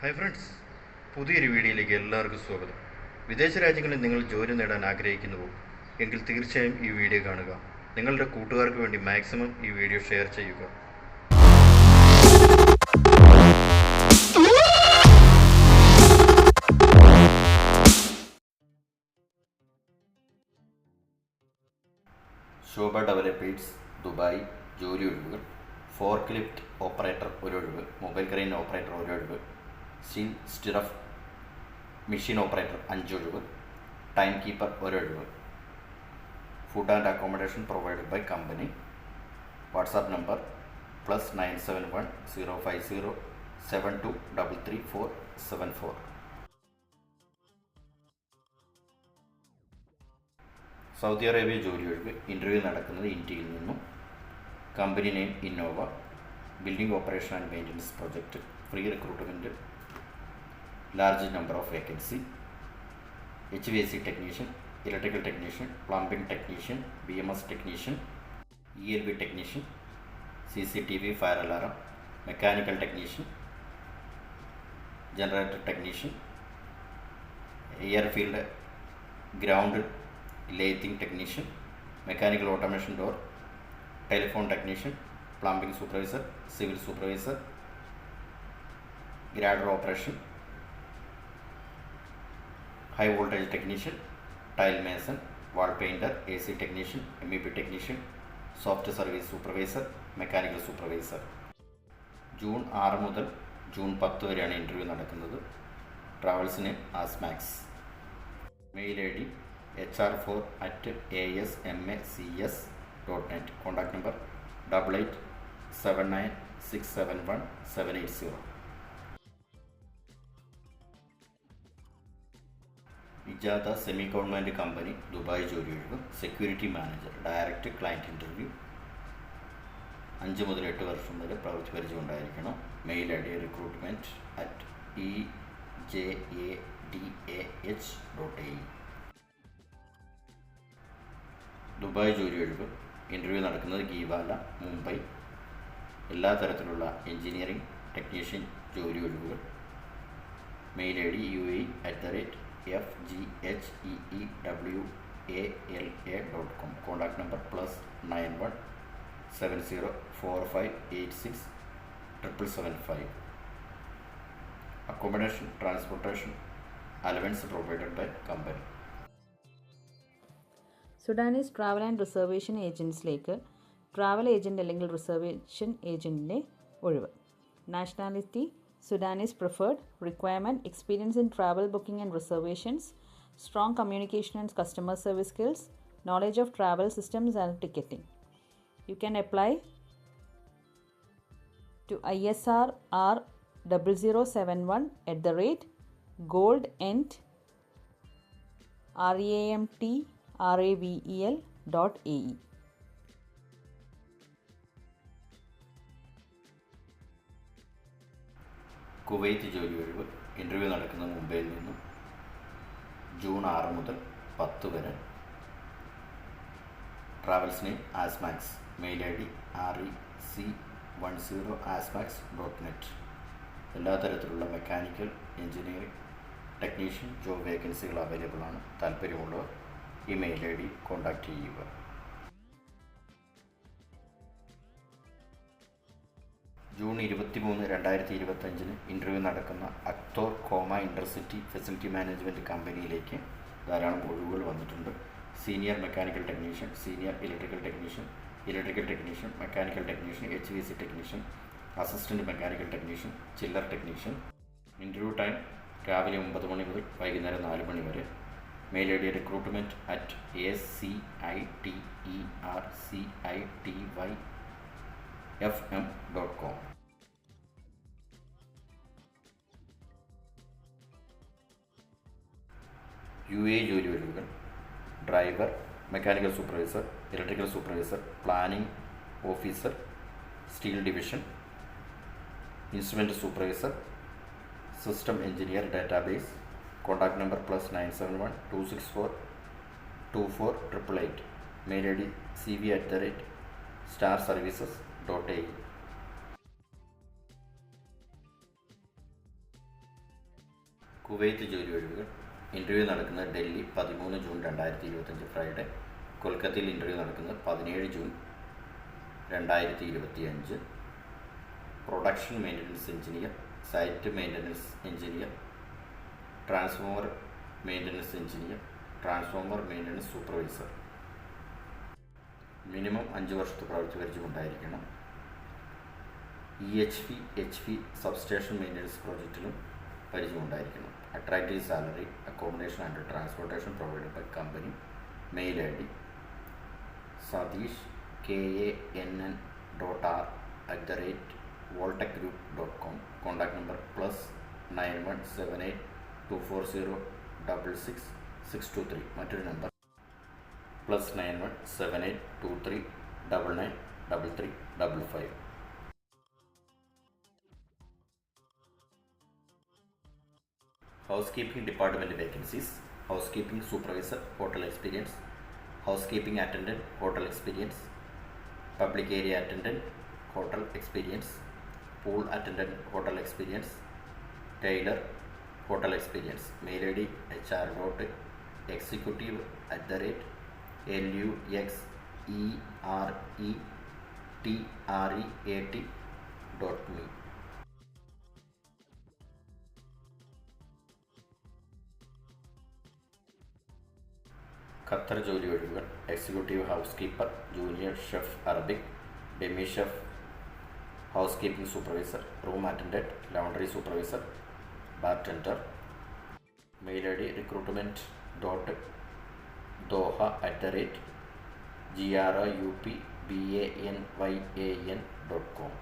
Hi friends പുതിയൊരു വീഡിയോയിലേക്ക് എല്ലാവർക്കും സ്വാഗതം. വിദേശ രാജ്യങ്ങളിൽ നിങ്ങൾ ജോലി നേടാൻ ആഗ്രഹിക്കുന്നുവോ? എങ്കിൽ തീർച്ചയായും ഈ വീഡിയോ കാണുക. നിങ്ങളുടെ കൂട്ടുകാർക്ക് വേണ്ടി മാക്സിമം ഈ വീഡിയോ ഷെയർ ചെയ്യുക. ശോഭ ഡെവലപ്പേഴ്സ് ദുബായ് ജോലി ഒഴിവുകൾ. ഫോർക്ക് ലിഫ്റ്റ് ഓപ്പറേറ്റർ ഒഴിവ്. മൊബൈൽ ക്രെയിൻ ഓപ്പറേറ്റർ ഒരൊഴിവ് സ്റ്റീൽ സ്റ്റിറഫ് മെഷീൻ ഓപ്പറേറ്റർ അഞ്ചൊഴിവ് time keeper ഒരൊഴിവ് food and accommodation provided by company WhatsApp number plus nine seven one zero five zero seven two double three four seven four Saudi Arabia ജോലി ഒഴിവ്. Interview നടക്കുന്നത് ഇന്ത്യയിൽ നിന്നും. Company name Innova building operation and maintenance project free recruitment large number of vacancy H V S C technician electrical technician plumbing technician B M S technician E L B technician C C T V fire alarm mechanical technician generator technician airfield ground lighting technician mechanical automation door telephone technician plumbing supervisor civil supervisor grader operation high voltage technician tile mason wall painter A C technician M E P technician soft service supervisor mechanical supervisor June ആറ് മുതൽ June പത്ത് വരെയാണ് interview നടക്കുന്നത്. ട്രാവൽസിന് Asmax mail I D H R four at A S M A C S dot net contact number double eight seven nine six seven one seven eight zero Ijada semi government company Dubai ജോലി ഒഴിവ് security manager direct client interview അഞ്ച് മുതൽ എട്ട് വർഷം വരെ പ്രവൃത്തി പരിചയം ഉണ്ടായിരിക്കണം mail I D recruitment at E J A D A H dot A Dubai ജോലി ഒഴിവ് ഇന്റർവ്യൂ നടക്കുന്നത് ഗീവാല മുംബൈ. എല്ലാ തരത്തിലുള്ള എഞ്ചിനീയറിംഗ് ടെക്നീഷ്യൻ ജോലി ഒഴിവുകൾ mail I D U A at the rate F G H E E W A L A dot com contact number plus nine one seven zero four five eight six triple seven five accommodation transportation allowance provided by company Sudanese travel and reservation ഏജൻസിലേക്ക് travel agent അല്ലെങ്കിൽ reservation ഏജന്റിന്റെ ഒഴിവ്. Nationality Sudan is preferred. Requirement experience in travel booking and reservations, strong communication and customer service skills, knowledge of travel systems and ticketing. You can apply to ISR R 0071 at the rate gold goldent R-A-M-T R-A-V-E-L dot A-E. Kuwait ജോലി ഒഴിവ് interview നടക്കുന്നത് മുംബൈയിൽ നിന്നും June ആറ് മുതൽ പത്ത് വരെ. Travels name Asmax mail I D R E C one zero Asmax dot net എല്ലാ തരത്തിലുള്ള മെക്കാനിക്കൽ എഞ്ചിനീയറിംഗ് ടെക്നീഷ്യൻ ജോബ് വേക്കൻസികൾ അവൈലബിൾ ആണ്. താല്പര്യമുള്ളവർ ഈ മെയിൽ ഐ ഡി കോൺടാക്റ്റ് ചെയ്യുക. ജൂൺ ഇരുപത്തി മൂന്ന് രണ്ടായിരത്തി ഇരുപത്തഞ്ചിന് ഇന്റർവ്യൂ നടക്കുന്ന അക്തോർ കോമ ഇന്റർസിറ്റി ഫെസിലിറ്റി മാനേജ്മെന്റ് കമ്പനിയിലേക്ക് ധാരാളം ഒഴിവുകൾ വന്നിട്ടുണ്ട്. Senior mechanical technician senior electrical technician electrical technician mechanical technician H V C technician assistant mechanical technician chiller technician interview time രാവിലെ ഒമ്പത് മണി മുതൽ വൈകുന്നേരം നാല് മണി വരെ. Mail I D recruitment at A C I T E R C I T Y F M dot com U A ജോലി ഒഴിവുകൾ driver mechanical supervisor electrical supervisor planning officer steel division instrument supervisor system engineer database contact number plus nine seven one two six four two four triple eight mail I D C V at the rate star services dot A Kuwait ജോലി ഒഴിവുകൾ interview നടക്കുന്നത് ഡൽഹി പതിമൂന്ന് June രണ്ടായിരത്തി ഇരുപത്തഞ്ച് Friday. കൊൽക്കത്തയിൽ interview നടക്കുന്നത് പതിനേഴ് June രണ്ടായിരത്തി ഇരുപത്തി അഞ്ച് production maintenance engineer site maintenance engineer transformer maintenance engineer transformer maintenance supervisor. Minimum അഞ്ച് വർഷത്തെ പ്രവൃത്തി പരിചയമുണ്ടായിരിക്കണം E H P H P substation maintenance പ്രോജക്റ്റിലും പരിചയമുണ്ടായിരിക്കണം. Attractive salary accommodation and transportation provide by company mail I D Satish K A N N dot R at the rate Voltech group dot com contact number plus nine one seven eight two four zero double six six two three മറ്റൊരു number plus nine one seven eight two three double nine double three double five housekeeping department vacancies housekeeping supervisor hotel experience housekeeping attendant hotel experience public area attendant hotel experience pool attendant hotel experience tailor hotel experience mail id hr dot executive at the rate l u x e r e t r e a t dot me Qatar ജോലി ഒഴിവുകൾ executive house keeper junior chef Arabic demi chef house keeping supervisor room attendant laundry supervisor bartender mail I D recruitment dot Doha at the rate G R O U P B A N Y A N dot com.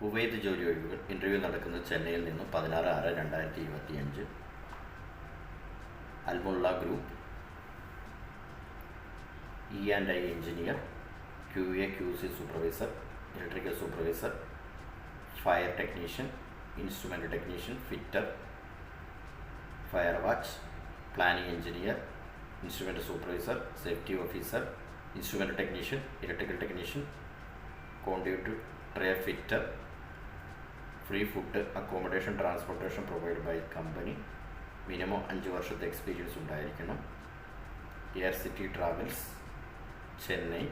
Kuwait ജോലി ഒഴിവുകൾ interview നടക്കുന്നത് ചെന്നൈയിൽ നിന്നും പതിനാറ് ആറ് രണ്ടായിരത്തി ഇരുപത്തി അഞ്ച് Almulla group. E and I engineer Q A Q C supervisor electrical supervisor fire technician instrument technician fitter fire watch planning engineer instrument supervisor safety officer instrument technician electrical technician conduit tray fitter free food accommodation transportation provide by company minimum അഞ്ച് വർഷത്തെ experience ഉണ്ടായിരിക്കണം. Air city travels Chennai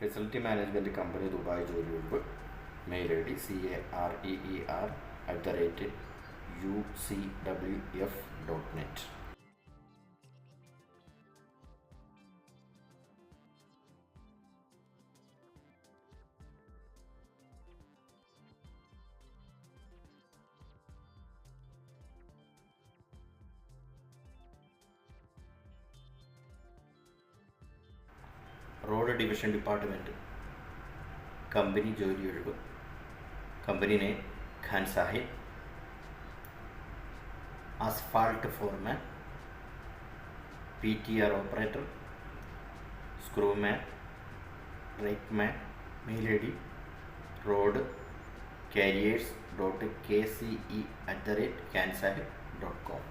facility management company Dubai ജോലി ഒഴിവ് mail I D C A R E E R at the rate U C W F dot net road division department company ജോലി ഒഴിവ് asphalt foreman P T R operator screwman rakeman mail I D road carriers dot K C E at the rate Khansaheb dot com